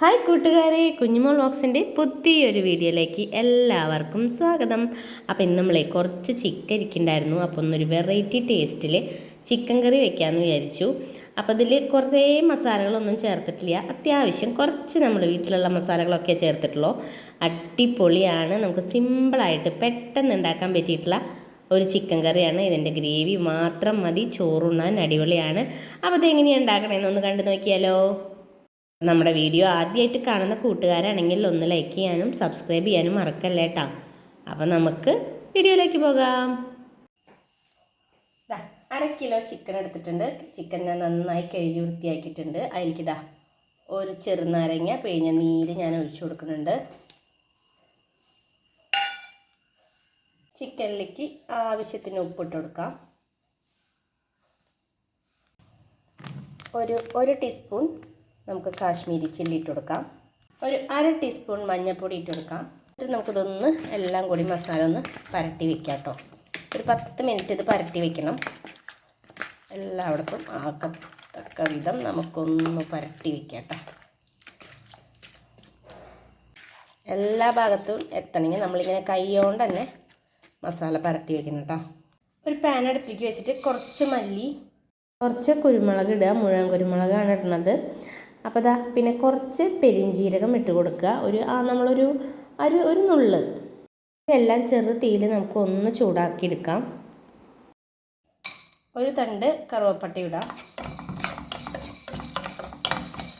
Hi കൂട്ടുകാരെ കുഞ്ഞുമോൾ ബോക്സിന്റെ പുതിയൊരു വീഡിയോയിലേക്ക് എല്ലാവർക്കും സ്വാഗതം. അപ്പോൾ ഇന്ന് നമ്മളെ കുറച്ച് ചിക്കൻ ഇരിക്കുന്നുണ്ടായിരുന്നു. അപ്പോൾ ഒന്നൊരു വെറൈറ്റി ടേസ്റ്റിൽ ചിക്കൻ കറി വെക്കാമെന്ന് വിചാരിച്ചു. അപ്പോൾ ഇതിൽ കുറേ മസാലകളൊന്നും ചേർത്തിട്ടില്ല. അത്യാവശ്യം കുറച്ച് നമ്മൾ വീട്ടിലുള്ള മസാലകളൊക്കെ ചേർത്തിട്ടുള്ളൂ. അടിപൊളിയാണ്. നമുക്ക് സിമ്പിളായിട്ട് പെട്ടെന്ന് ഉണ്ടാക്കാൻ പറ്റിയിട്ടുള്ള ഒരു ചിക്കൻ കറിയാണ്. ഇതിന്റെ ഗ്രേവി മാത്രം മതി. ചോറുണ്ണാൻ അടിപൊളിയാണ്. അപ്പോൾ ഇതെങ്ങനെയാണ് ഉണ്ടാക്കണമെന്ന് ഒന്ന് കണ്ടു നോക്കിയാലോ. നമ്മുടെ വീഡിയോ ആദ്യമായിട്ട് കാണുന്ന കൂട്ടുകാരാണെങ്കിൽ ഒന്ന് ലൈക്ക് ചെയ്യാനും സബ്സ്ക്രൈബ് ചെയ്യാനും മറക്കല്ലേ കേട്ടോ അപ്പോൾ നമുക്ക് വീഡിയോയിലേക്ക് പോകാം. അര കിലോ ചിക്കൻ എടുത്തിട്ടുണ്ട്. ചിക്കൻ ഞാൻ നന്നായി കഴുകി വൃത്തിയാക്കിയിട്ടുണ്ട്. അതിലേക്കിതാ ഒരു ചെറുനാരങ്ങ പിഴിഞ്ഞ നീര് ഞാൻ ഒഴിച്ചു കൊടുക്കുന്നുണ്ട്. ചിക്കനിലേക്ക് ആവശ്യത്തിന് ഉപ്പിട്ട് കൊടുക്കാം. ഒരു ഒരു ടീസ്പൂൺ നമുക്ക് കാശ്മീരി ചില്ലി ഇട്ട് കൊടുക്കാം. ഒരു അര ടീസ്പൂൺ മഞ്ഞൾപ്പൊടി ഇട്ട് കൊടുക്കാം. എന്നിട്ട് നമുക്കിതൊന്ന് എല്ലാം കൂടി മസാല ഒന്ന് പരട്ടി വെക്കാം കേട്ടോ. ഒരു പത്ത് മിനിറ്റ് ഇത് പരട്ടി വെക്കണം. എല്ലായിടത്തും ആക്കത്തക്ക വിധം നമുക്കൊന്ന് പരട്ടി വെക്കാം കേട്ടോ. എല്ലാ ഭാഗത്തും എത്തണമെങ്കിൽ നമ്മളിങ്ങനെ കൈയോണ്ട് തന്നെ മസാല പരട്ടി വെക്കണം കേട്ടോ. ഒരു പാൻ അടുപ്പിലേക്ക് വെച്ചിട്ട് കുറച്ച് മല്ലി കുറച്ച് കുരുമുളക് ഇടുക. മുഴുവൻ കുരുമുളകാണ് ഇടുന്നത്. അപ്പോൾ ദാ പിന്നെ കുറച്ച് പെരിഞ്ജീരകം ഇട്ട് കൊടുക്കുക. ഒരു ആ നമ്മളൊരു ഒരു ഒരു നുള്ള്. എല്ലാം ചെറു തീയിൽ നമുക്ക് ഒന്ന് ചൂടാക്കി എടുക്കാം. ഒരു തണ്ട് കറുവപ്പട്ട ഇടാം.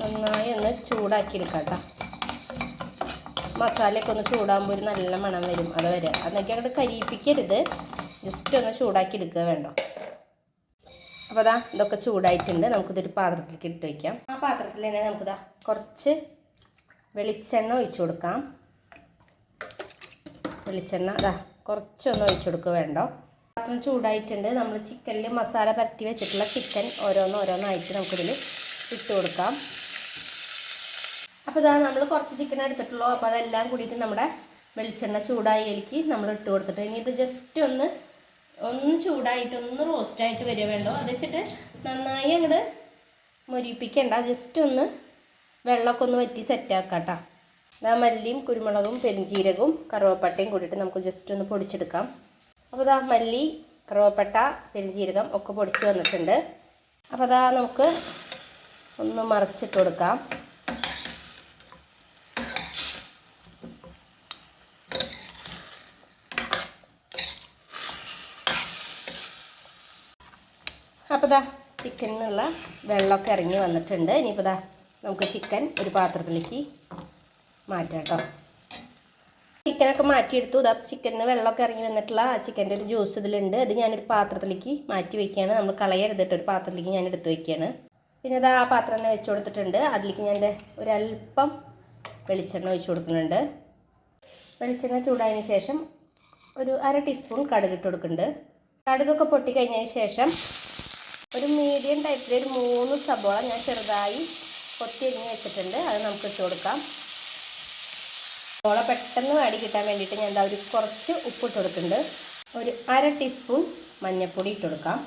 നന്നായി ഒന്ന് ചൂടാക്കി എടുക്കാം കേട്ടോ. മസാലയൊക്കെ ഒന്ന് ചൂടാകുമ്പോൾ ഒരു നല്ല മണം വരും അത് വരെ അതൊക്കെ അങ്ങോട്ട് കരിയിപ്പിക്കരുത്. ജസ്റ്റ് ഒന്ന് ചൂടാക്കി എടുക്കുക വേണ്ടോ? അപ്പോൾ അതാ ഇതൊക്കെ ചൂടായിട്ടുണ്ട്. നമുക്കിതൊരു പാത്രത്തിലേക്ക് ഇട്ട് വയ്ക്കാം ആ പാത്രത്തിൽ തന്നെ നമുക്കിതാ കുറച്ച് വെളിച്ചെണ്ണ ഒഴിച്ചു കൊടുക്കാം. വെളിച്ചെണ്ണ അതാ കുറച്ചൊന്ന് ഒഴിച്ചു കൊടുക്കുക വേണ്ടോ? പാത്രം ചൂടായിട്ടുണ്ട്. നമ്മൾ ചിക്കനിൽ മസാല പരത്തി വെച്ചിട്ടുള്ള ചിക്കൻ ഓരോന്ന് ഓരോന്നായിട്ട് നമുക്കിതിൽ ഇട്ട് കൊടുക്കാം. അപ്പോൾ ഇതാ നമ്മൾ കുറച്ച് ചിക്കൻ എടുത്തിട്ടുള്ളൂ. അപ്പോൾ അതെല്ലാം കൂടിയിട്ട് നമ്മുടെ വെളിച്ചെണ്ണ ചൂടായി എലിക്ക് നമ്മൾ ഇട്ട് കൊടുത്തിട്ട്. ഇനി ഇത് ജസ്റ്റ് ഒന്ന് ഒന്ന് ചൂടായിട്ട് ഒന്ന് റോസ്റ്റ് ആയിട്ട് വരിക വേണ്ടോ? അത് വെച്ചിട്ട് നന്നായി അങ്ങോട്ട് മുരിപ്പിക്കണ്ട. ജസ്റ്റ് ഒന്ന് വെള്ളമൊക്കെ ഒന്ന് വറ്റി സെറ്റാക്കാം കേട്ടോ ഇതാ മല്ലിയും കുരുമുളകും പെരിഞ്ചീരകവും കറുവപ്പട്ടയും കൂടിയിട്ട് നമുക്ക് ജസ്റ്റ് ഒന്ന് പൊടിച്ചെടുക്കാം. അപ്പോൾ ഇതാ മല്ലി കറുവപ്പട്ട പെരിഞ്ചീരകം ഒക്കെ പൊടിച്ച് വന്നിട്ടുണ്ട്. അപ്പോൾ അതാ നമുക്ക് ഒന്ന് മറിച്ചിട്ട് കൊടുക്കാം. അപ്പോൾ ദാ ചിക്കനിനുള്ള വെള്ളമൊക്കെ ഇറങ്ങി വന്നിട്ടുണ്ട്. ഇനിയിപ്പോൾ ദാ നമുക്ക് ചിക്കൻ ഒരു പാത്രത്തിലേക്ക് മാറ്റാം കേട്ടോ. ചിക്കനൊക്കെ മാറ്റിയെടുത്തു. ഇതാ ചിക്കനിന് വെള്ളമൊക്കെ ഇറങ്ങി വന്നിട്ടുള്ള ആ ചിക്കന്റെ ഒരു ജ്യൂസ് ഇതിലുണ്ട്. അത് ഞാനൊരു പാത്രത്തിലേക്ക് മാറ്റി വയ്ക്കുകയാണ് നമ്മൾ കളയരുതിട്ട് ഒരു പാത്രത്തിലേക്ക് ഞാൻ എടുത്ത് വയ്ക്കുകയാണ് പിന്നെ ഇതാ ആ പാത്രം തന്നെ വെച്ച് കൊടുത്തിട്ടുണ്ട്. അതിലേക്ക് ഞാൻ ഒരല്പം വെളിച്ചെണ്ണ ഒഴിച്ചു കൊടുക്കുന്നുണ്ട്. വെളിച്ചെണ്ണ ചൂടായതിന് ശേഷം ഒരു അര ടീസ്പൂൺ കടുക് ഇട്ട് കൊടുക്കുന്നുണ്ട്. കടുകൊക്കെ പൊട്ടിക്കഴിഞ്ഞതിന് ശേഷം ഒരു മീഡിയം ടൈപ്പിൽ ഒരു മൂന്ന് സബോള ഞാൻ ചെറുതായി കൊത്തി അരിഞ്ഞ് വെച്ചിട്ടുണ്ട്. അത് നമുക്ക് ഇട്ട് കൊടുക്കാം. സബോള പെട്ടെന്ന് വാടി കിട്ടാൻ വേണ്ടിയിട്ട് ഞാൻ എന്താ ഒരു കുറച്ച് ഉപ്പ് ഇട്ട് കൊടുക്കുന്നുണ്ട്. ഒരു അര ടീസ്പൂൺ മഞ്ഞൾപ്പൊടി ഇട്ട് കൊടുക്കാം.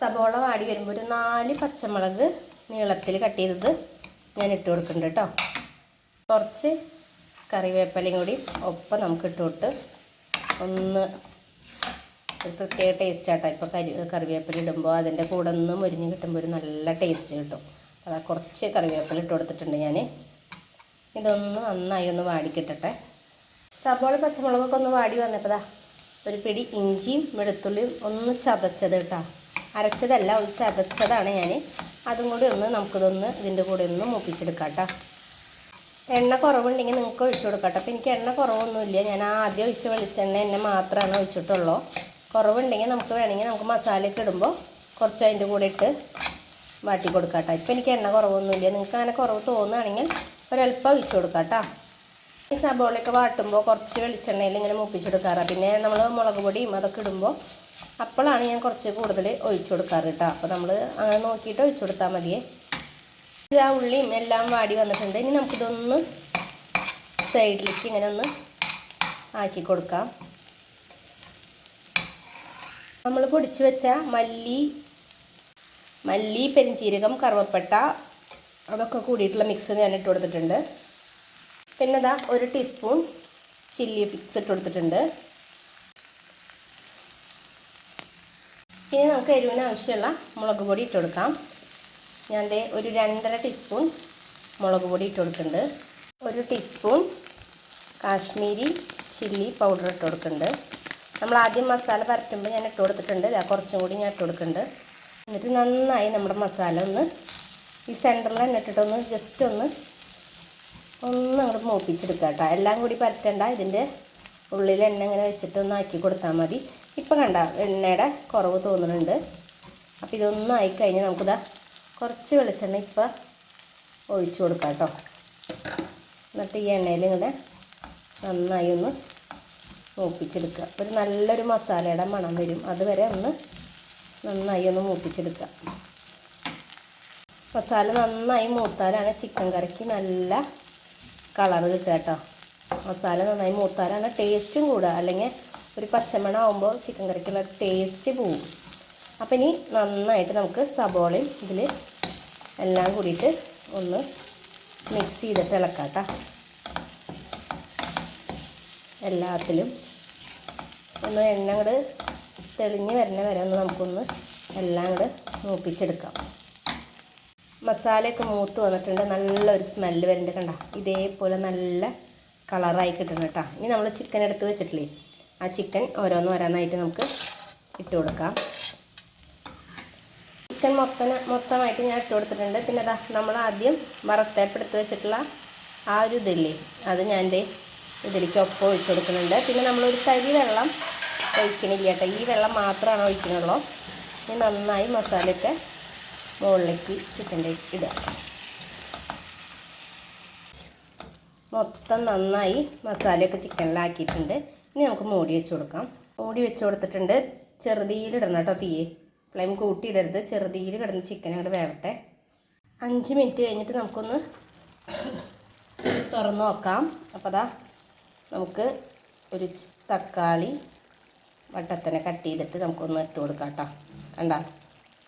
സബോള വാടി വരുമ്പോൾ ഒരു നാല് പച്ചമുളക് നീളത്തിൽ കട്ട് ചെയ്തത് ഞാൻ ഇട്ട് കൊടുക്കുന്നുണ്ട് കേട്ടോ കുറച്ച് കറിവേപ്പിലയും കൂടി ഒപ്പം നമുക്ക് ഇട്ട് ഒന്ന് ഒരു പ്രത്യേക ടേസ്റ്റ് ആട്ടോ. ഇപ്പോൾ കരി കറിവേപ്പില ഇടുമ്പോൾ അതിന്റെ കൂടെ ഒന്ന് മുരിഞ്ഞ് കിട്ടുമ്പോൾ ഒരു നല്ല ടേസ്റ്റ് കിട്ടും. അതാ കുറച്ച് കറിവേപ്പില ഇട്ട് കൊടുത്തിട്ടുണ്ട് ഞാൻ ഇതൊന്ന് നന്നായി ഒന്ന് വാടി കിട്ടട്ടെ സബോള പച്ചമുളകൊക്കെ ഒന്ന് വാടി വന്നപ്പോൾ ഒരു പിടി ഇഞ്ചിയും വെളുത്തുള്ളിയും ഒന്ന് ചതച്ചത് കേട്ടോ. അരച്ചതല്ല ഒന്ന് ചതച്ചതാണ് ഞാൻ അതും കൂടി ഒന്ന് നമുക്കിതൊന്ന് ഇതിന്റെ കൂടെ ഒന്ന് മൂപ്പിച്ചെടുക്കാം കേട്ടോ. എണ്ണ കുറവുണ്ടെങ്കിൽ നിങ്ങൾക്ക് ഒഴിച്ചു കൊടുക്കാം കേട്ടോ. അപ്പോൾ എനിക്ക് എണ്ണ കുറവൊന്നുമില്ല. ഞാൻ ആദ്യം ഒഴിച്ച് വെളിച്ചെണ്ണ എന്നെ മാത്രമാണ് ഒഴിച്ചിട്ടുള്ളൂ. കുറവുണ്ടെങ്കിൽ നമുക്ക് വേണമെങ്കിൽ നമുക്ക് മസാലയൊക്കെ ഇടുമ്പോൾ കുറച്ച് അതിന്റെ കൂടെ ഇട്ട് വാട്ടി കൊടുക്കാം കേട്ടോ. ഇപ്പം എനിക്ക് എണ്ണ കുറവൊന്നുമില്ല. നിങ്ങൾക്ക് അങ്ങനെ കുറവ് തോന്നുകയാണെങ്കിൽ ഒരല്പം ഒഴിച്ചു കൊടുക്കാം കേട്ടോ. ഈ സബോളയൊക്കെ വാട്ടുമ്പോൾ കുറച്ച് വെളിച്ചെണ്ണയിൽ ഇങ്ങനെ മുപ്പിച്ചെടുക്കാറ് പിന്നെ നമ്മൾ മുളക് പൊടിയും അതൊക്കെ ഇടുമ്പോൾ അപ്പോഴാണ് ഞാൻ കുറച്ച് കൂടുതൽ ഒഴിച്ചു കൊടുക്കാറ് കേട്ടോ. അപ്പോൾ നമ്മൾ അങ്ങനെ നോക്കിയിട്ട് ഒഴിച്ചു കൊടുത്താൽ മതിയേ. ആ ഉള്ളിയും എല്ലാം വാടി വന്നിട്ടുണ്ട്. ഇനി നമുക്കിതൊന്ന് സൈഡിലേക്ക് ഇങ്ങനെ ഒന്ന് ആക്കി കൊടുക്കാം. നമ്മൾ പൊടിച്ച് വെച്ച മല്ലി മല്ലി പെരിഞ്ചീരകം കറുവപ്പട്ട അതൊക്കെ കൂടിയിട്ടുള്ള മിക്സ് ഞാൻ ഇട്ട് കൊടുത്തിട്ടുണ്ട്. പിന്നെ ഇതാ ഒരു ടീസ്പൂൺ ചില്ലി മിക്സ് ഇട്ട് കൊടുത്തിട്ടുണ്ട്. പിന്നെ നമുക്ക് എരിവിന് ആവശ്യമുള്ള മുളക് പൊടി ഇട്ട് കൊടുക്കാം. ഞാൻ ദേ ഒരു രണ്ടര ടീസ്പൂൺ മുളക് പൊടി ഇട്ട് കൊടുക്കുന്നുണ്ട് ഒരു ടീസ്പൂൺ കാശ്മീരി ചില്ലി പൗഡർ ഇട്ട് കൊടുക്കുന്നുണ്ട് നമ്മൾ ആദ്യം മസാല പരത്തുമ്പോൾ ഞാൻ ഇട്ട് കൊടുത്തിട്ടുണ്ട്. കുറച്ചും കൂടി ഞാൻ ഇട്ട് കൊടുക്കുന്നുണ്ട്. എന്നിട്ട് നന്നായി നമ്മുടെ മസാല ഒന്ന് ഈ സെന്ററിൽ തന്നെ ഇട്ടിട്ടൊന്ന് ജസ്റ്റ് ഒന്ന് ഒന്ന് അങ്ങോട്ട് മൂപ്പിച്ചെടുക്കുക കേട്ടോ. എല്ലാം കൂടി പരത്തേണ്ട. ഇതിന്റെ ഉള്ളിൽ എണ്ണ ഇങ്ങനെ വെച്ചിട്ട് ഒന്ന് ആക്കി കൊടുത്താൽ മതി. ഇപ്പം കണ്ട എണ്ണയുടെ കുറവ് തോന്നുന്നുണ്ട്. അപ്പോൾ ഇതൊന്നും ആയിക്കഴിഞ്ഞാൽ നമുക്കിതാ കുറച്ച് വെളിച്ചെണ്ണ ഇപ്പം ഒഴിച്ചു കൊടുക്കാം കേട്ടോ. എന്നിട്ട് ഈ എണ്ണയിൽ ഇങ്ങനെ നന്നായി ഒന്ന് മൂപ്പിച്ചെടുക്കുക. ഒരു നല്ലൊരു മസാലയുടെ മണം വരും. അതുവരെ ഒന്ന് നന്നായി ഒന്ന് മൂപ്പിച്ചെടുക്കുക. മസാല നന്നായി മൂത്താലാണ് ചിക്കൻ കറിക്ക് നല്ല കളർ കിട്ടുക കേട്ടോ. മസാല നന്നായി മൂത്താലാണ് ടേസ്റ്റും കൂടുക. അല്ലെങ്കിൽ ഒരു പച്ചമണം ആകുമ്പോൾ ചിക്കൻ കറിക്കുള്ള ടേസ്റ്റ് പോവും. അപ്പം ഇനി നന്നായിട്ട് നമുക്ക് സബോളയും ഇതിൽ എല്ലാം കൂടിയിട്ട് ഒന്ന് മിക്സ് ചെയ്തിട്ട് ഇളക്കാം കേട്ടോ. എല്ലാത്തിലും ഒന്ന് എണ്ണ അങ്ങോട്ട് തെളിഞ്ഞ് വരുന്ന വരെ ഒന്ന് നമുക്കൊന്ന് എല്ലാം കൂടെ മൂപ്പിച്ചെടുക്കാം. മസാലയൊക്കെ മൂത്ത് വന്നിട്ടുണ്ട്. നല്ലൊരു സ്മെല്ല് വരുന്നുണ്ട് കണ്ട. ഇതേപോലെ നല്ല കളറായി കിട്ടണം കേട്ടോ. ഇനി നമ്മൾ ചിക്കൻ എടുത്ത് വെച്ചിട്ടില്ലേ? ആ ചിക്കൻ ഓരോന്ന് ഓരോന്നായിട്ട് നമുക്ക് ഇട്ട് കൊടുക്കാം. ചിക്കൻ മൊത്തം മൊത്തമായിട്ട് ഞാൻ ഇട്ട് കൊടുത്തിട്ടുണ്ട്. പിന്നെ അതാ നമ്മൾ ആദ്യം വറുത്തേപ്പെടുത്ത് വെച്ചിട്ടുള്ള ആ ഒരു ഇതില്ലേ? അത് ഞാൻ ഇതിലേക്ക് ഒപ്പം ഒഴിച്ച് കൊടുക്കുന്നുണ്ട്. പിന്നെ നമ്മളൊരു തരി വെള്ളം ഒഴിക്കണില്ല കേട്ടോ. ഈ വെള്ളം മാത്രമാണ് ഒഴിക്കണുള്ളൂ. ഇനി നന്നായി മസാലയൊക്കെ മുകളിലേക്ക് ചിക്കന്റെ ഇടുക. മൊത്തം നന്നായി മസാലയൊക്കെ ചിക്കനിലാക്കിയിട്ടുണ്ട്. ഇനി നമുക്ക് മൂടി വെച്ച് കൊടുക്കാം. മൂടി വെച്ച് കൊടുത്തിട്ടുണ്ട്. ചെറുതീലിടണം കേട്ടോ തീയെ. ഫ്ലെയിം കൂട്ടിയിടരുത് ചെറുതീയിൽ കിടന്ന് ചിക്കൻ അങ്ങോട്ട് വേവട്ടെ. അഞ്ച് മിനിറ്റ് കഴിഞ്ഞിട്ട് നമുക്കൊന്ന് തുറന്ന് നോക്കാം. അപ്പോൾ അതാ നമുക്ക് ഒരു തക്കാളി വട്ടത്തിനെ കട്ട് ചെയ്തിട്ട് നമുക്കൊന്ന് ഇട്ട് കൊടുക്കാം കേട്ടോ. കണ്ട?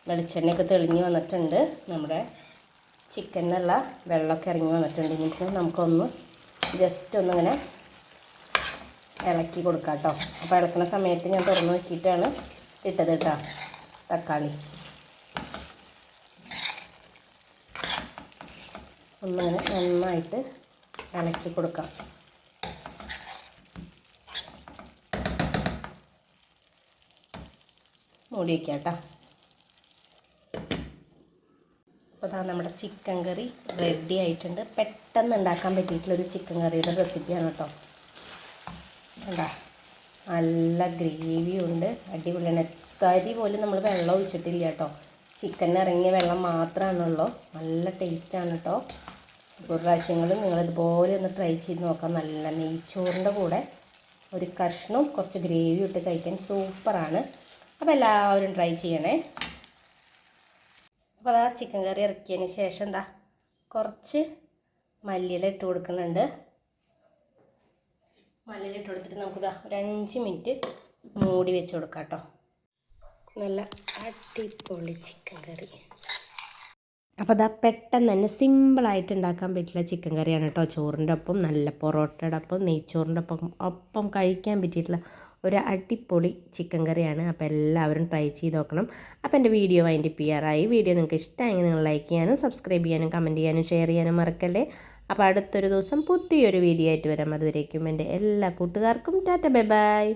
വെളിച്ചെണ്ണയൊക്കെ തെളിഞ്ഞ് വന്നിട്ടുണ്ട്. നമ്മുടെ ചിക്കനിലുള്ള വെള്ളമൊക്കെ ഇറങ്ങി വന്നിട്ടുണ്ട്. ഇനിയിപ്പോൾ നമുക്കൊന്ന് ജസ്റ്റ് ഒന്നിങ്ങനെ ഇളക്കി കൊടുക്കാം കേട്ടോ. അപ്പോൾ ഇളക്കുന്ന സമയത്ത് ഞാൻ തുറന്ന് നോക്കിയിട്ടാണ് ഇട്ടത് കേട്ടോ തക്കാളി. ഒന്നിങ്ങനെ നന്നായിട്ട് ഇളക്കി കൊടുക്കാം. മൂടി വയ്ക്കാം കേട്ടോ അപ്പോൾ അതാ നമ്മുടെ ചിക്കൻ കറി റെഡി ആയിട്ടുണ്ട്. പെട്ടെന്ന് ഉണ്ടാക്കാൻ പറ്റിയിട്ടുള്ളൊരു ചിക്കൻ കറിയുടെ റെസിപ്പിയാണ് കേട്ടോ. കണ്ടോ? നല്ല ഗ്രേവിയുണ്ട് അടിപൊളിയാണ്. തരി പോലും നമ്മൾ വെള്ളം ഒഴിച്ചിട്ടില്ല കേട്ടോ. ചിക്കനിൽ ഇറങ്ങിയ വെള്ളം മാത്രമാണുള്ളൂ. നല്ല ടേസ്റ്റാണ് കേട്ടോ. ഒരു പ്രാവശ്യങ്ങളും നിങ്ങളിതുപോലെ ഒന്ന് ട്രൈ ചെയ്ത് നോക്കാം. നല്ല നെയ്ച്ചോറിന്റെ കൂടെ ഒരു കഷ്ണവും കുറച്ച് ഗ്രേവി ഇട്ട് കഴിക്കാൻ സൂപ്പറാണ് അപ്പോൾ എല്ലാവരും ട്രൈ ചെയ്യണേ. അപ്പോൾ അതാ ചിക്കൻ കറി ഇറക്കിയതിന് ശേഷം എന്താ കുറച്ച് മല്ലിയില ഇട്ട് കൊടുക്കുന്നുണ്ട്. മല്ലിയില ഇട്ട് കൊടുത്തിട്ട് നമുക്കിതാ ഒരു അഞ്ച് മിനിറ്റ് മൂടി വെച്ച് കൊടുക്കാം കേട്ടോ. നല്ല അടിപൊളി ചിക്കൻ കറി അപ്പോൾ അതാ പെട്ടെന്ന് തന്നെ സിമ്പിളായിട്ട് ഉണ്ടാക്കാൻ പറ്റില്ല ചിക്കൻ കറിയാണ് കേട്ടോ. ചോറിന്റെ ഒപ്പം നല്ല പൊറോട്ടയുടെ ഒപ്പം നെയ്ച്ചോറിന്റെ ഒപ്പം ഒപ്പം കഴിക്കാൻ പറ്റിയിട്ടുള്ള ഒരു അടിപൊളി ചിക്കൻ കറിയാണ്. അപ്പോൾ എല്ലാവരും ട്രൈ ചെയ്ത് നോക്കണം. അപ്പോൾ എന്റെ വീഡിയോ അതിന്റെ പി ആറായി വീഡിയോ നിങ്ങൾക്ക് ഇഷ്ടമായെങ്കിൽ നിങ്ങൾ ലൈക്ക് ചെയ്യാനും സബ്സ്ക്രൈബ് ചെയ്യാനും കമന്റ് ചെയ്യാനും ഷെയർ ചെയ്യാനും മറക്കല്ലേ? അപ്പോൾ അടുത്തൊരു ദിവസം പുതിയൊരു വീഡിയോ ആയിട്ട് വരാം. അതുവരേക്കും എന്റെ എല്ലാ കൂട്ടുകാർക്കും ടാറ്റ ബൈ ബൈ.